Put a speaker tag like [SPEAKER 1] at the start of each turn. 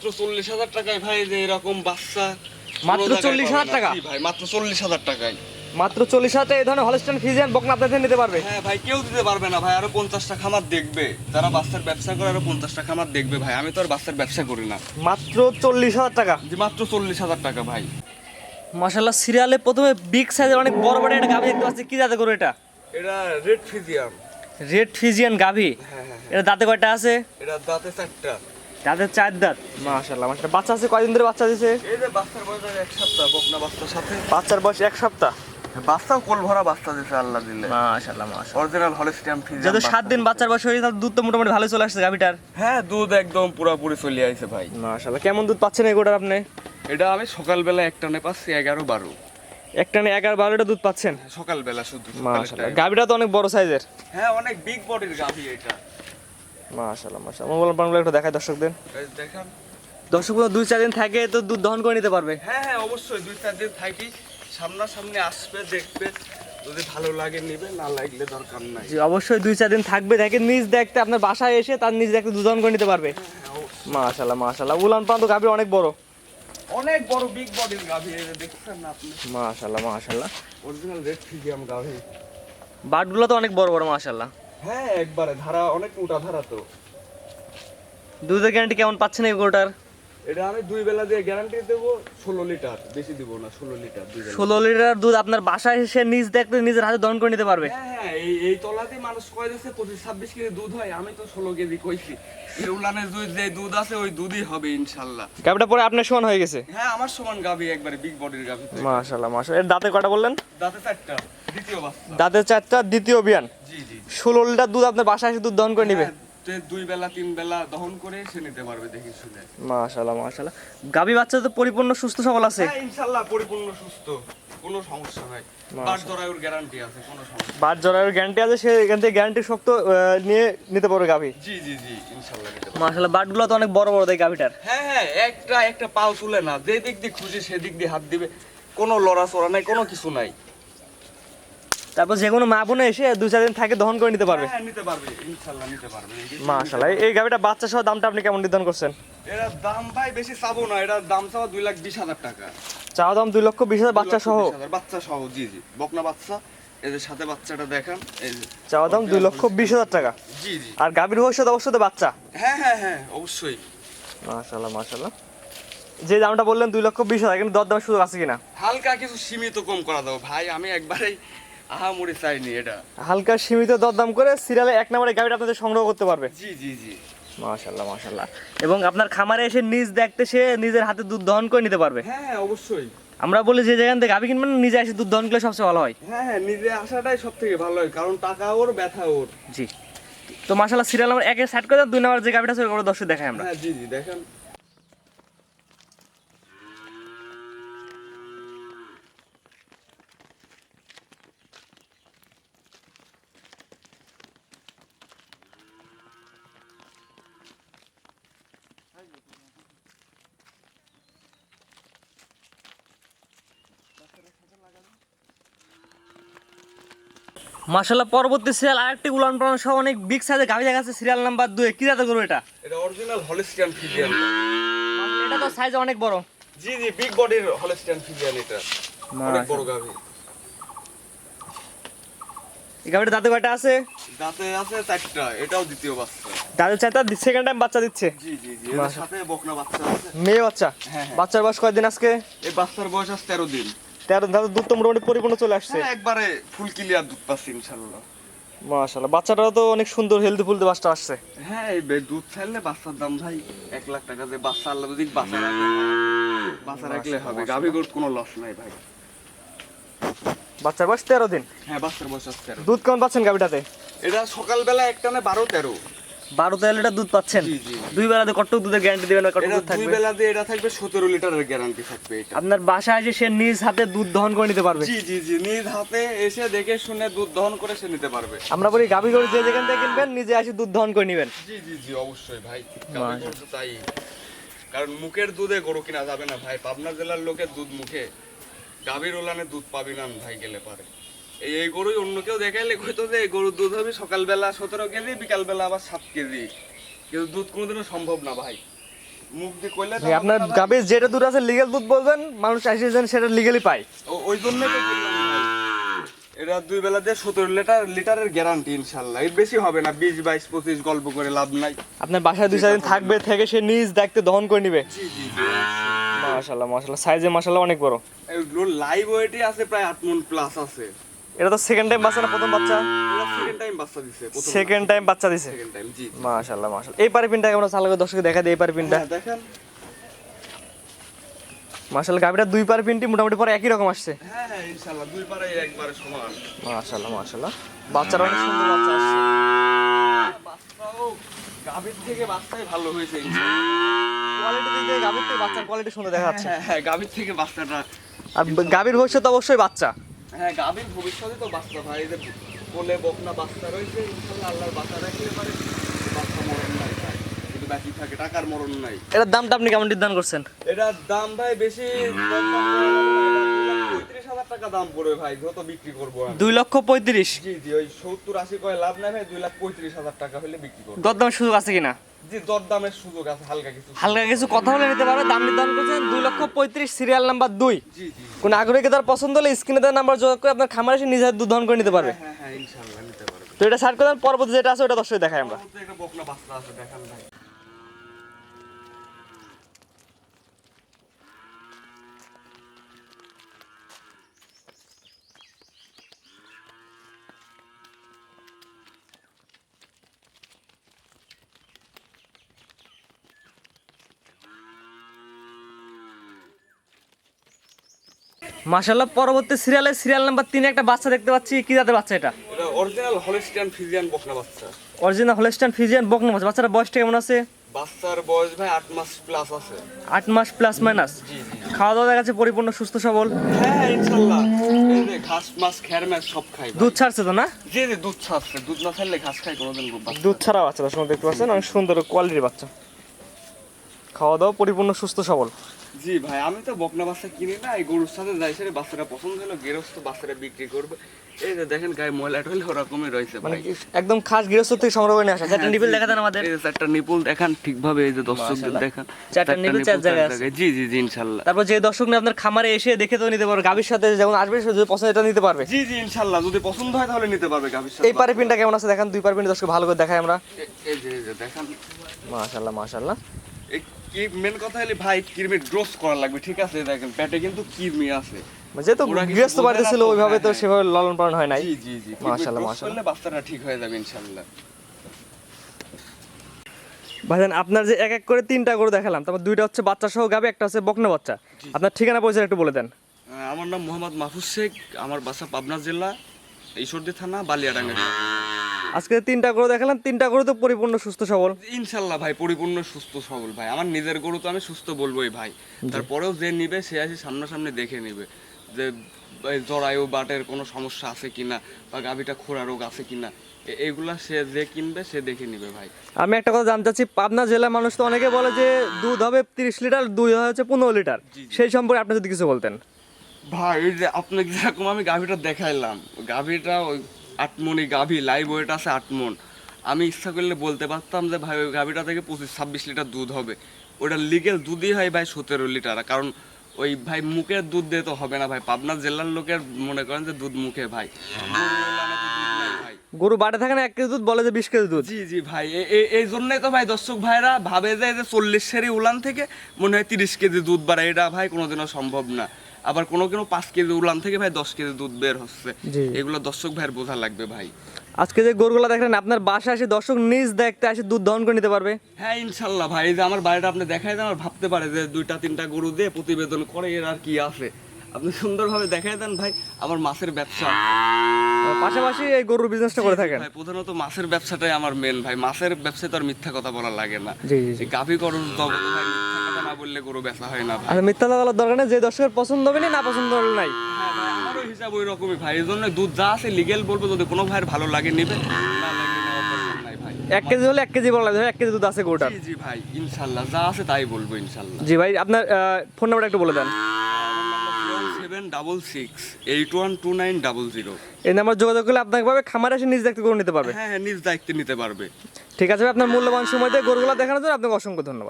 [SPEAKER 1] মাত্র চল্লিশ হাজার টাকায় ভাই যে এরকম বাচ্চা
[SPEAKER 2] মাত্র
[SPEAKER 1] কোনো জায়গায়
[SPEAKER 2] 40,000
[SPEAKER 1] পাবে না।
[SPEAKER 2] টাকা?
[SPEAKER 1] ভাই মাত্র চল্লিশ হাজার টাকায়।
[SPEAKER 2] মাত্র চল্লিশ হাজার এই ধরনের হলস্টেন ফিজিয়ান বকনা আপনাদের নিতে পারবে?
[SPEAKER 1] হ্যাঁ ভাই কেউ দিতে পারবে না ভাই আরও পঞ্চাশটা খামার দেখবে। যারা বাচ্চার ব্যবসা করে আরও পঞ্চাশটা খামার দেখবে ভাই। আমি তো আর বাচ্চার ব্যবসা করি না।
[SPEAKER 2] মাত্র চল্লিশ হাজার টাকা?
[SPEAKER 1] যে মাত্র চল্লিশ হাজার টাকা ভাই।
[SPEAKER 2] মাসাল্লাহ সিরিয়ালে প্রথমে বিগ সাইজের অনেক বড় বড় একটা গাভি দেখতে পাচ্ছি। কি জাতে করে এটা?
[SPEAKER 1] এটা রেড ফিজিয়াম
[SPEAKER 2] রেড ফিজিয়ান গাভি। এটা দাঁতে কয়টা আছে?
[SPEAKER 1] এটা দাঁতে চারটা।
[SPEAKER 2] দাঁতের চার দাঁত। মাশাল্লাহ মাশাল্লাহ বাচ্চা আছে কয়দিন ধরে বাচ্চা দিছে?
[SPEAKER 1] এই যে বাচ্চার বয়স এক সপ্তাহ বকনা বাচ্চার সাথে।
[SPEAKER 2] বাচ্চার বয়স এক সপ্তাহ?
[SPEAKER 1] বাচ্চাও কোল ভরা বাচ্চা দিছে আল্লাহ দিলে।
[SPEAKER 2] মাশাল্লাহ মাশাল্লাহ
[SPEAKER 1] অরিজিনাল হলস্টিয়াম
[SPEAKER 2] সাত দিন বাচ্চার বয়স হয়েছে দুধ তো মোটামুটি ভালো চলে আসছে গাভিটার।
[SPEAKER 1] হ্যাঁ দুধ একদম পুরোপুরি চলে আইছে ভাই।
[SPEAKER 2] মাশাল্লাহ কেমন দুধ পাচ্ছেন এই গোটার আপনি?
[SPEAKER 1] এটা আমি সকালবেলা একটা নে পাচ্ছি এগারো বারো।
[SPEAKER 2] একটা না এগারো বারো লিটার দুধ পাচ্ছেন?
[SPEAKER 1] সকালবেলা শুধু।
[SPEAKER 2] গাভিটা তো অনেক বড় সাইজের
[SPEAKER 1] হ্যাঁ অনেক বিগ বডির গাভি এটা।
[SPEAKER 2] মাশাল্লাহ মাশাল্লাহ মোবাইল পানগুলো একটু দেখায় দর্শকদের।
[SPEAKER 1] দেখেন।
[SPEAKER 2] দর্শক দুই চার দিন থাকে তো দুধ দহন করে নিতে পারবে।
[SPEAKER 1] হ্যাঁ হ্যাঁ অবশ্যই দুই চার দিন থাকি। সামনাসামনি আসবে দেখবে। যদি ভালো লাগে নিবে না লাগলে দরকার নাই।
[SPEAKER 2] জি অবশ্যই দুই চার দিন থাকবে। দেখে নিজ দেখতে আপনার বাসায় এসে তার নিজ দেখতে দুধ দহন করে নিতে পারবে।
[SPEAKER 1] হ্যাঁ, অবশ্যই।
[SPEAKER 2] মাশাল্লাহ মাশাল্লাহ উলান পান তো গাভি অনেক বড়।
[SPEAKER 1] অনেক বড় বিগ বডির গাভি দেখছেন না আপনি?
[SPEAKER 2] মাশাল্লাহ মাশাল্লাহ
[SPEAKER 1] অরিজিনাল রেড ফিজিয়াম গাভি।
[SPEAKER 2] বাটগুলো তো অনেক বড় বড় মাশাল্লাহ
[SPEAKER 1] হ্যাঁ একবারে ধারা অনেক মোটা ধারা তো।
[SPEAKER 2] দুধের গ্যারান্টি কেমন পাচ্ছেন এই গোটার
[SPEAKER 1] এটা আমি দুই বেলা দিয়ে গ্যারান্টি দেবো ষোলো লিটার বেশি দিব না ষোলো লিটার
[SPEAKER 2] ষোলো লিটার দুধ আপনার বাসায় এসে নিজ দেখতে নিজের হাতে দহন করে নিতে পারবে।
[SPEAKER 1] হ্যাঁ হ্যাঁ এই এই তলাতে মানুষ কয় দিচ্ছে পঁচিশ ছাব্বিশ কেজি দুধ হয় আমি তো ষোলো কেজি কইছি। উলানের দুধ যে দুধ আছে ওই দুধই হবে ইনশাল্লাহ।
[SPEAKER 2] গাভিটা পরে আপনার সমান হয়ে গেছে?
[SPEAKER 1] হ্যাঁ আমার সমান গাভি একবারে বিগ বডির গাভি।
[SPEAKER 2] মাশাল্লাহ মাশাল্লাহ। এর দাঁতে কটা বললেন?
[SPEAKER 1] দাঁতে চারটা।
[SPEAKER 2] দাঁতের চারটা দ্বিতীয় বিয়ান
[SPEAKER 1] জি
[SPEAKER 2] ষোলো লিটার দুধ আপনার বাসায় এসে দুধ দহন করে নিবে?
[SPEAKER 1] হ্যাঁ, দুই বেলা তিন বেলা দহন করে সে নিতে পারবে দেখি শুনে।
[SPEAKER 2] মাশাল্লাহ মাশাল্লাহ গাভি বাচ্চা তো পরিপূর্ণ সুস্থ সবল আছে?
[SPEAKER 1] হ্যাঁ ইনশাল্লাহ পরিপূর্ণ সুস্থ। কোনো সমস্যা নাই। বাট জরায়ুর গ্যারান্টি আছে কোনো সমস্যা
[SPEAKER 2] বাট জরায়ুর গ্যারান্টি আছে সে এখান থেকে গ্যারান্টি নিয়ে নিতে পারবে গাভি?
[SPEAKER 1] জি জি জি ইনশাল্লাহ
[SPEAKER 2] মাশাল্লাহ বাটগুলো তো অনেক বড় বড় দেয়
[SPEAKER 1] হ্যাঁ হ্যাঁ একটা একটা পাও তুলে না। যে দিক দিয়ে খুঁজে সেদিক দিয়ে হাত দিবে। কোনো লড়াচড়া নাই কোনো কিছু নাই।
[SPEAKER 2] তারপর যে কোনো মা বোনে এসে দু চার দিন থাকে দহন করে নিতে পারবে।
[SPEAKER 1] হ্যাঁ নিতে পারবে ইনশাল্লাহ নিতে পারবে।
[SPEAKER 2] মাশাল্লাহ এই গাভিটা বাচ্চা সহ দামটা আপনি কেমন নির্ধারণ করছেন?
[SPEAKER 1] এরা দাম ভাই বেশি চাবো না দাম চাওয়া দুই লাখ বিশ হাজার টাকা।
[SPEAKER 2] চাওয়া দাম দুই লক্ষ বিশ হাজার বাচ্চা সহ
[SPEAKER 1] বাচ্চা সহ জি জি বকনা বাচ্চা এদের সাথে বাচ্চাটা দেখান।
[SPEAKER 2] চাওয়া দাম দুই লক্ষ বিশ হাজার টাকা?
[SPEAKER 1] জি জি।
[SPEAKER 2] আর গাভীর ভবিষ্যৎ অবশ্যই বাচ্চা?
[SPEAKER 1] হ্যাঁ হ্যাঁ হ্যাঁ অবশ্যই।
[SPEAKER 2] যে দামটা বললেন দুই লক্ষ বিশ হাজার কিন্তু দর দামের সুযোগ আছে কিনা?
[SPEAKER 1] হালকা কিছু সীমিত কম করা দাও। ভাই আমি একবারেই আহামরি চাইনি এটা।
[SPEAKER 2] হালকা সীমিত দরদাম করে সিরিয়ালে এক নম্বরে গাভীটা আপনাদের সংগ্রহ করতে পারবে।
[SPEAKER 1] জি জি জি।
[SPEAKER 2] মাশাল্লাহ মাশাল্লাহ এবং আপনার খামারে এসে নিজ দেখতে সে নিজের হাতে দুধ দহন করে নিতে পারবে।
[SPEAKER 1] হ্যাঁ হ্যাঁ অবশ্যই।
[SPEAKER 2] আমরা বলি যে যেখান থেকে গাভী কিনবেন নিজে এসে দুধ দহন করলে সবচেয়ে ভালো হয়।
[SPEAKER 1] হ্যাঁ হ্যাঁ নিজে আসাটাই সব থেকে ভালো হয় কারণ টাকা ওর ব্যথা ওর।
[SPEAKER 2] জি। তো মাশাল্লাহ সিরিয়াল নাম্বার একে সাইড করে দুই নাম্বার যে গাভীটা আছে ওগুলো দর্শক দেখাই আমরা।
[SPEAKER 1] হ্যাঁ জি জি দেখেন।
[SPEAKER 2] মাশাল্লাহ পরবর্তী সিরিয়াল আরেকটি উলান পালন সহ অনেক বিগ সাইজের গাভী দেখা যাচ্ছে সিরিয়াল নাম্বার দুই। কি জাতে করব এটা?
[SPEAKER 1] এটা অরিজিনাল হলিস্টিয়ান ফিজিয়ান
[SPEAKER 2] এটা তো সাইজ অনেক বড়।
[SPEAKER 1] জি জি বিগ বডির হলিস্টিয়ান ফিজিয়ান এটা। অনেক বড় গাভি।
[SPEAKER 2] এই গাভীটা দাঁতে কয়টা আছে?
[SPEAKER 1] দাঁতে আছে চারটা এটাও দ্বিতীয় বাচ্চা।
[SPEAKER 2] চাইতে সেকেন্ড টাইম বাচ্চা দিচ্ছে?
[SPEAKER 1] জি জি জি এর সাথে বকনা বাচ্চা আছে।
[SPEAKER 2] মেয়ে বাচ্চা?
[SPEAKER 1] হ্যাঁ, হ্যাঁ।
[SPEAKER 2] বাচ্চার বয়স কয়দিন আজকে?
[SPEAKER 1] এই বাচ্চার বয়স আছে তেরো দিন।
[SPEAKER 2] তেরো দুধ তো মোটামুটি পরিপূর্ণ চলে আসছে।
[SPEAKER 1] হ্যাঁ একবারে ফুল ক্লিয়ার দুধ পাচ্ছি ইনশাল্লাহ
[SPEAKER 2] মাশাল্লাহ বাচ্চাটাও তো অনেক সুন্দর হেলদি ফুলতে বাচ্চা আসছে।
[SPEAKER 1] হ্যাঁ এই বে- দুধ ছাড়লে বাচ্চার দাম ভাই এক লাখ টাকা যে বাচ্চা আল্লাহ যদি বাচ্চা রাখলে বাচ্চা রাখলে হবে গাভি গোট কোনো লস নাই ভাই।
[SPEAKER 2] বাচ্চার বয়স তেরো দিন?
[SPEAKER 1] হ্যাঁ বাচ্চার বয়স তেরো।
[SPEAKER 2] দুধ কেমন পাচ্ছেন গাভীটাতে?
[SPEAKER 1] এটা সকালবেলা একটানে বারো তেরো।
[SPEAKER 2] বারো তেরো লিটার দুধ পাচ্ছেন। দুই বেলাতে কটক দুধের গ্যারান্টি দেবেন কটক দুধ থাকবে?
[SPEAKER 1] বেলা দিয়ে এটা থাকবে সতেরো লিটারের গ্যারান্টি থাকবে এটা।
[SPEAKER 2] আপনার বাসায় এসে সে নিজ হাতে দুধ দহন করে নিতে পারবে।
[SPEAKER 1] জি জি জি নিজ হাতে এসে দেখে শুনে দুধ দহন করে সে নিতে পারবে।
[SPEAKER 2] আমরা বলি গাভী গরু যে যেখান থেকে কিনবেন নিজে এসে দুধ দহন করে নেবেন।
[SPEAKER 1] জি জি জি অবশ্যই ভাই তাই। কারণ মুখের দুধে গরু কিনা যাবে না ভাই পাবনা জেলার লোকের দুধ মুখে। গাভীর ওলানে দুধ পাবি না ভাই গেলে পারে। এই গরুই অন্য কেউ দেখাইলে কইতো যে এই গরুর দুধ হবে সকালবেলা সতেরো কেজি বিকালবেলা আবার সাত কেজি। কিন্তু দুধ কোনোদিনও সম্ভব না ভাই। মুখ দিয়ে কইলে
[SPEAKER 2] ভাই আপনার
[SPEAKER 1] হবে না ভাই।
[SPEAKER 2] গাভীর যেটা দুধ আছে লিগেল দুধ বলবেন মানুষ আসে সেটা লিগেলি পায়।
[SPEAKER 1] ও- ওই জন্যই তো কিনলাম ভাই। এটা দুই বেলা দিয়ে সতেরো লিটার লিটারের গ্যারান্টি ইনশাল্লাহ। এর বেশি হবে না বিশ বাইশ পঁচিশ গল্প করে লাভ নাই।
[SPEAKER 2] আপনার বাসায় দুই থাকবে থেকে সে নিজ দহন করে নিবে।
[SPEAKER 1] জি জি জি
[SPEAKER 2] মাশাল্লাহ মাশাল্লাহ সাইজে মাশাল্লাহ অনেক বড়।
[SPEAKER 1] লাইভ ওয়েটই আছে প্রায় আট মন প্লাস আছে।
[SPEAKER 2] এটা তো সেকেন্ড টাইম বাচ্চা না প্রথম বাচ্চা?
[SPEAKER 1] সেকেন্ড টাইম বাচ্চা দিছে
[SPEAKER 2] সেকেন্ড টাইম বাচ্চা দিছে?
[SPEAKER 1] সেকেন্ড টাইম জি
[SPEAKER 2] মাশাল্লাহ মাশাল্লাহ এই পারি পিনটা কেমন চালু দর্শকে দেখা দিই এই পারি পিনটা।
[SPEAKER 1] দেখেন।
[SPEAKER 2] মাশাল্লাহ গাভীটা দুই পার পিনটি মোটামুটি পরে একই রকম আসছে।
[SPEAKER 1] হ্যাঁ হ্যাঁ ইনশাল্লাহ দুই পারে একবারে সমান।
[SPEAKER 2] মাশাল্লাহ মাশাল্লাহ বাচ্চারা অনেক সুন্দর বাচ্চা আসছে।
[SPEAKER 1] বাচ্চাও থেকে বাচ্চাই ভালো হয়েছে
[SPEAKER 2] কোয়ালিটি থেকে বাচ্চার কোয়ালিটি সুন্দর দেখা যাচ্ছে।
[SPEAKER 1] হ্যাঁ থেকে বাচ্চাটা
[SPEAKER 2] আর গাভীর ভবিষ্যৎ অবশ্যই বাচ্চা।
[SPEAKER 1] হ্যাঁ গাভীর ভবিষ্যতে তো বাচ্চা ভাই এই যে কোলে বকনা বাচ্চা রয়েছে ইনশাল্লাহ আল্লাহর বাচ্চা রাখলে পারে। বাচ্চা মরণ নাই ভাই। যদি বাকি থাকে টাকার মরণ নাই।
[SPEAKER 2] এটার দামটা আপনি কেমন নির্ধারণ করছেন?
[SPEAKER 1] এটার দাম ভাই বেশি দর দাম পঁয়ত্রিশ হাজার টাকা দাম পড়বে ভাই যত বিক্রি করব
[SPEAKER 2] দুই লক্ষ পঁয়ত্রিশ?
[SPEAKER 1] জি জি ওই সত্তর আশি কয় লাভ নাই ভাই দুই লাখ পঁয়ত্রিশ হাজার টাকা হলে বিক্রি করব।
[SPEAKER 2] দরদামের সুযোগ আছে কিনা?
[SPEAKER 1] জি দরদামের সুযোগ আছে হালকা কিছু।
[SPEAKER 2] হালকা কিছু কথা বলে নিতে পারবে দাম নির্ধারণ করছেন দুই লক্ষ পঁয়ত্রিশ সিরিয়াল নাম্বার দুই। কোন আগ্রহী তার পছন্দ হলে স্ক্রিনে দেওয়ার নাম্বার যোগাযোগ করে আপনার খামার এসে নিজের দুধ দহন করে নিতে পারবে।
[SPEAKER 1] হ্যাঁ হ্যাঁ
[SPEAKER 2] তো এটা সার্ট করে দেন, পরবর্তী যেটা আছে ওটা দর্শক দেখাই আমরা।
[SPEAKER 1] একটা বকনা বাচ্চা আছে দেখান ভাই।
[SPEAKER 2] মাশাল্লাহ পরবর্তী সিরিয়ালে সিরিয়াল নাম্বার তিনে একটা বাচ্চা দেখতে পাচ্ছি। কি জাতের বাচ্চা এটা?
[SPEAKER 1] এটা অরিজিনাল হলিস্টিয়ান ফিজিয়ান বকনা বাচ্চা।
[SPEAKER 2] অরিজিনাল হলেস্টান ফিজিয়ান বকনা বাচ্চা। বাচ্চাটা বয়সটা কেমন আছে?
[SPEAKER 1] বাচ্চার বয়স ভাই আট মাস প্লাস আছে।
[SPEAKER 2] আট মাস প্লাস মাইনাস
[SPEAKER 1] জি জি
[SPEAKER 2] খাওয়া দাওয়া দেখা যাচ্ছে পরিপূর্ণ সুস্থ সবল?
[SPEAKER 1] হ্যাঁ হ্যাঁ ইনশাল্লাহ এই যে ঘাস মাছ খ্যার মাছ সব খাই
[SPEAKER 2] দুধ ছাড়ছে তো না?
[SPEAKER 1] জি জি দুধ ছাড়ছে। দুধ না ছাড়লে ঘাস খাই কোনোদিন
[SPEAKER 2] দুধ ছাড়া বাচ্চা দর্শক দেখতে পাচ্ছেন। অনেক সুন্দর কোয়ালিটির বাচ্চা। খাওয়া দাওয়া পরিপূর্ণ সুস্থ সবল।
[SPEAKER 1] জি ভাই আমি তো বকনা বাচ্চা কিনি না এই গরুর সাথে যাই সেরে বাচ্চাটা পছন্দ হলো গেরস্ত বাচ্চাটা বিক্রি করবে। এই যে দেখেন গায়ে ময়লা টয়লা ওরকমই রয়েছে
[SPEAKER 2] মানে
[SPEAKER 1] ভাই।
[SPEAKER 2] একদম খাস গৃহস্থ থেকে সংগ্রহ করে আসা চারটা নিপিল দেখা আমাদের।
[SPEAKER 1] এই চারটা নিপুল দেখান ঠিকভাবে এই যে দর্শকদের দেখান।
[SPEAKER 2] চারটা নিপুল চার জায়গায় আছে।
[SPEAKER 1] জি জি জি
[SPEAKER 2] তারপর যে দর্শক নিয়ে আপনার খামারে এসে দেখে তো নিতে পারবে গাভীর সাথে যেমন আসবে সে যদি পছন্দ এটা নিতে পারবে।
[SPEAKER 1] জি জি ইনশাল্লাহ যদি পছন্দ হয় তাহলে নিতে পারবে সাথে।
[SPEAKER 2] এই পারে পিনটা কেমন আছে? দেখেন দুই পারে পিন দর্শক ভালো করে দেখাই আমরা।
[SPEAKER 1] এই যে দেখান।
[SPEAKER 2] মাশাল্লাহ
[SPEAKER 1] এই কি মেন কথা হলে ভাই কিরমির ড্রস করা লাগবে ঠিক আছে? দেখেন পেটে কিন্তু কিরমি আছে।
[SPEAKER 2] মানে যেহেতু
[SPEAKER 1] ওরা কিছু
[SPEAKER 2] গৃহস্থ বাড়িতে ছিল ওইভাবে তো
[SPEAKER 1] হ্যাঁ,
[SPEAKER 2] সেভাবে লালন পালন হয় নাই।
[SPEAKER 1] জি জি জি।
[SPEAKER 2] মাশাআল্লাহ, মাশাআল্লাহ।
[SPEAKER 1] করলে বাচ্চাটা ঠিক হয়ে যাবে ইনশাল্লাহ।
[SPEAKER 2] ভাইজান আপনার যে এক এক করে তিনটা গরু দেখালাম তারপর দুইটা হচ্ছে বাচ্চা সহ গাবে একটা হচ্ছে বকনা বাচ্চা। আপনার ঠিকানা পরিচয় একটু বলে দেন।
[SPEAKER 1] আমার নাম মোহাম্মদ মাহফুজ শেখ আমার বাসা পাবনা জেলা ঈশ্বরদী থানা বালিয়াডাঙ্গা
[SPEAKER 2] আজকে তিনটা গরু দেখালাম তিনটা গরু তো পরিপূর্ণ সুস্থ সবল।
[SPEAKER 1] ইনশাল্লাহ ভাই পরিপূর্ণ সুস্থ সবল ভাই। আমার নিজের গরু তো আমি সুস্থ বলবোই ভাই। তারপরেও যে নিবে সে আসি সামনাসামনি দেখে নিবে যে জরায়ু বাটের কোনো সমস্যা আছে কিনা বা গাভীটা খোরা রোগ আছে কিনা। এগুলা সে যে কিনবে সে দেখে নিবে ভাই।
[SPEAKER 2] আমি একটা কথা জানতে চাচ্ছি পাবনা জেলার মানুষ তো অনেকে বলে যে দুধ হবে তিরিশ লিটার দুধ হচ্ছে পনেরো লিটার। সেই সম্পর্কে আপনি যদি কিছু বলতেন।
[SPEAKER 1] ভাই যে আপনাকে যেরকম আমি গাভীটা দেখাইলাম গাভীটা ওই আটমনি গাভী লাইভ ওয়েট আছে আটমন আমি ইচ্ছা করলে বলতে পারতাম যে ভাই ওই গাভীটা থেকে পঁচিশ ছাব্বিশ লিটার দুধ হবে। ওটা লিগেল দুধই হয় ভাই সতেরো লিটার কারণ ওই ভাই মুখের দুধ দিয়ে তো হবে না ভাই। পাবনা জেলার লোকের মনে করেন যে দুধ মুখে ভাই।
[SPEAKER 2] গরু বাড়ে থাকে না এক কেজি দুধ বলে যে বিশ কেজি দুধ।
[SPEAKER 1] জি জি ভাই এই জন্যই তো ভাই দর্শক ভাইরা ভাবে যে যে চল্লিশ সেরি উলান থেকে মনে হয় তিরিশ কেজি দুধ বাড়ায় এটা ভাই কোনোদিনও সম্ভব না। আবার কোনো কোনো পাঁচ কেজি উলান থেকে ভাই দশ কেজি দুধ বের হচ্ছে। এগুলো দর্শক ভাইয়ের বোঝা লাগবে ভাই।
[SPEAKER 2] আজকে যে গরুগুলো দেখেন আপনার বাসা আসে দর্শক নিজ দেখতে আসে দুধ দহন করে নিতে পারবে?
[SPEAKER 1] হ্যাঁ ইনশাল্লাহ ভাই যে আমার বাড়িটা আপনি দেখাই দেন আর ভাবতে পারে যে দুইটা তিনটা গরু দিয়ে প্রতিবেদন করে এর আর কি আছে। আপনি সুন্দরভাবে দেখাই দেন ভাই আমার মাছের ব্যবসা।
[SPEAKER 2] পাশাপাশি এই গরুর বিজনেসটা করে থাকেন।
[SPEAKER 1] ভাই প্রধানত মাছের ব্যবসাটাই আমার মেন ভাই। মাছের ব্যবসায় তো আর মিথ্যা কথা বলা লাগে না।
[SPEAKER 2] জি জি
[SPEAKER 1] গাভী গরুর জগতে ভাই মিথ্যা কথা না বললে গরু বেচা হয় না ভাই।
[SPEAKER 2] আচ্ছা মিথ্যা কথা বলার দরকার নেই যে দর্শকের পছন্দ হবে না পছন্দ হলে নাই।
[SPEAKER 1] হ্যাঁ আমারও হিসাব ওই রকমই ভাই। এই জন্য দুধ যা আছে লিগেল বলব যদি কোনো ভাইয়ের ভালো লাগে নিবে না লাগলে নেওয়ার নাই ভাই।
[SPEAKER 2] এক কেজি হলে এক কেজি বলা লাগবে এক কেজি দুধ আছে গরুটার।
[SPEAKER 1] জি জি ভাই ইনশাল্লাহ যা আছে তাই বলব ইনশাল্লাহ।
[SPEAKER 2] জি ভাই আপনার ফোন নাম্বারটা একটু বলে দেন।
[SPEAKER 1] Seven double six eight one two nine double zero
[SPEAKER 2] এই নাম্বার যোগাযোগ করলে আপনাকে পাবে খামারে এসে নিজ দায়িত্ব করে নিতে পারবে।
[SPEAKER 1] হ্যাঁ হ্যাঁ নিজ দায়িত্বে নিতে পারবে।
[SPEAKER 2] ঠিক আছে আপনার মূল্যবান সময় দিয়ে গরুগুলো দেখানোর জন্য আপনাকে অসংখ্য ধন্যবাদ।